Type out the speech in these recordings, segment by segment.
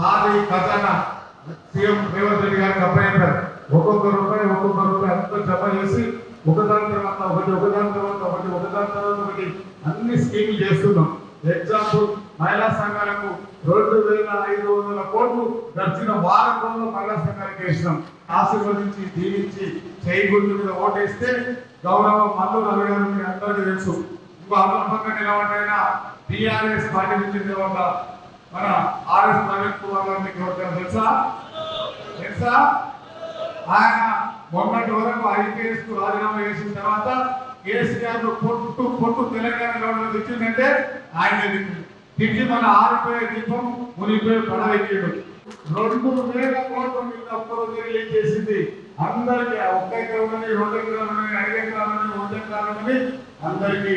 ఖాళీ ఖజానా. సీఎం రేవంత్ రెడ్డి గారికి అప్పయ్యారు ఒక్కొక్క రూపాయి ఒక్కొక్క రూపాయి అంతా జమ చేసి ఒకదాని తర్వాత ఒకటి ఒకదాని తర్వాత ఒకటి ఒకదాని తర్వాత ఒకటి అన్ని స్కీములు చేస్తున్నాం. ఎగ్జాంపుల్ మహిళా సంఘాలకు రెండు వేల ఐదు వందల కోట్లు గడిచిన వారం రోజులు మహిళా సంఘానికి వేసినాం. ఆశీర్వదించి దీవించి చేయగుండు మీద ఓటేస్తే గౌరవ మల్లు రవి గారు అందరికీ తెలుసు. ఇంకో అనుభవంగా పక్కన నిలబడిన పార్టీ నుంచి నిలబడ్డ మన ఆర్ఎస్ ప్రవీణ్ కుమార్ గారు మీకు ఎవరికైనా తెలుసా తెలుసా ఆయన మొన్నటి వరకు ఐపీఎస్కు రాజీనామా చేసిన తర్వాత కేసీఆర్ పొట్టు పొట్టు తెలంగాణ గవర్నమెంట్ ఇచ్చిందంటే ఆయన తిరిగి మన ఆరిపోయే దీపం మునిగిపోయే పడవెక్కాడు రెండు వేల కోట్ల మీద అప్పులు రిలీజ్ చేసింది అందరికి. ఒక్క ఎకరం రెండు ఎకరాలని ఐదు ఎకరాలని వంద ఎకరాలని అందరికి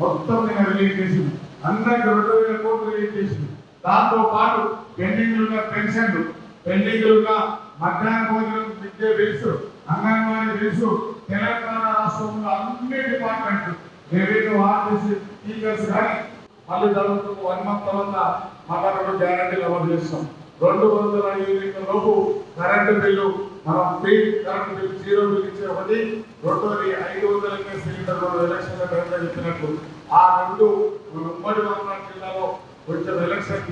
మొత్తం నేను రిలీజ్ చేసింది. అందరికి రెండు వేల కోట్లు రిలీజ్ చేసింది. దాంతో పాటు పెండింగ్ ఉన్న పెన్షన్లు పెండింగ్ మధ్యాహ్న భోజనం విద్య తెలుసు అంగన్వాడీ తెలుసు తెలంగాణ రాష్ట్రంలో అన్ని డిపార్ట్మెంట్లు రెవెన్యూ ఆర్టీసీ టీచర్స్ కానీ మళ్ళీ చదువుతూ వన్ మంత్ తర్వాత మళ్ళా రెండు గ్యారంటీలు అమలు చేస్తాం. రెండు వందల యూనిట్ల లోపు కరెంటు బిల్లు మనం free current bill zero bill ఇచ్చే ఒకటి రెండోది ఐదు వందల ఎంఎస్ సిలిండర్ రెండు ఎలక్షన్ కరెంట్ చెప్పినట్టు. ఆ రెండు మన ఉమ్మడి వరంగల్ జిల్లాలో కొంచెం ఎలక్షన్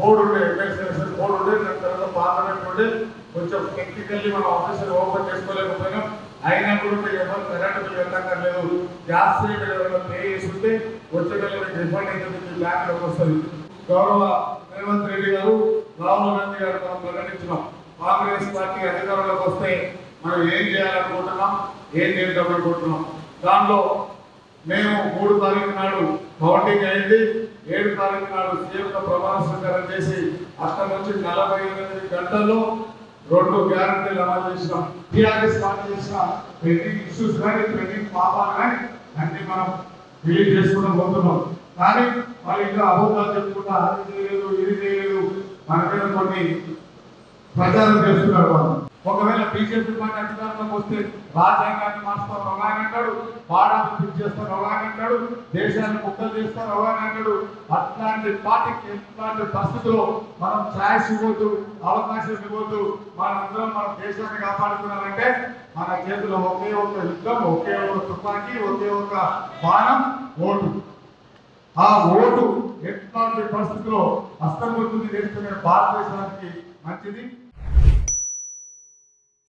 మూడు ఉండే ఎమ్మెల్సీ ఎలక్షన్ ఉండే దాని తర్వాత పార్లమెంట్ ఉండే కొంచెం టెక్నికల్లీ మనం ఆఫీసులు ఓపెన్ చేసుకోలేకపోయినాం. అయినా కూడా ఎవరు కరెంట్ బిల్ వెళ్ళక్కర్లేదు గ్యాస్ సిలిండర్ ఎవరైనా పే చేసుకుంటే ఉంటే వచ్చే నెల రిఫండ్ అయితే మీకు బ్యాంక్ వస్తుంది. గౌరవ రేవంత్ రెడ్డి గారు రాహుల్ గాంధీ గారు మనం ప్రకటించినాం. కాంగ్రెస్ పార్టీ అధికారంలోకి వస్తే మనం ఏం చేయాలనుకుంటున్నాం? ఏం చేద్దాం అనుకుంటున్నాం దాంట్లో మేము మూడు తారీఖు నాడు వాకింగ్ అయింది. ఏడు తారీఖు నాడు సీఎంగా ప్రమాణ స్వీకారం చేసి అక్కడ నుంచి నలభై ఎనిమిది గంటల్లో రెండు గ్యారంటీలు అమలు చేసినాం. టీఆర్ఎస్ పార్టీ చేసిన పెండింగ్ ఇష్యూస్ కానీ పెండింగ్ పాపాలు కానీ అన్ని మనం రిలీజ్ చేసుకుంటూ పోతున్నాం. కానీ వాళ్ళు ఇంకా అబద్ధాలు చెప్పుకుంటా అది చేయలేదు ఇది చేయలేదు మన మీద కొన్ని ప్రచారం చేస్తున్నారు వాళ్ళు. ఒకవేళ బీజేపీ పార్టీ అధికారంలోకి వస్తే రాజ్యాంగాన్ని మార్చుతారు ఒకఆయన అంటాడు. పాడాన్ని ఫిక్స్ చేస్తారు ఒకఆయన అంటాడు. దేశాన్ని ముక్కలు చేస్తారు ఒకఆయన అంటాడు. అట్లాంటి పార్టీకి ఇట్లాంటి పరిస్థితుల్లో మనం ఛాయిస్ ఇవ్వద్దు అవకాశం ఇవ్వద్దు. మనందరం మన దేశాన్ని కాపాడుతున్నారంటే మన చేతిలో ఒకే ఒక యుద్ధం ఒకే ఒక తుపాకీ ఒకే ఒక బాణం ఓటు. ఆ ఓటు ఎట్లాంటి పరిస్థితుల్లో హస్తమవుతుంది నేర్చుకునే భారతదేశానికి మంచిది.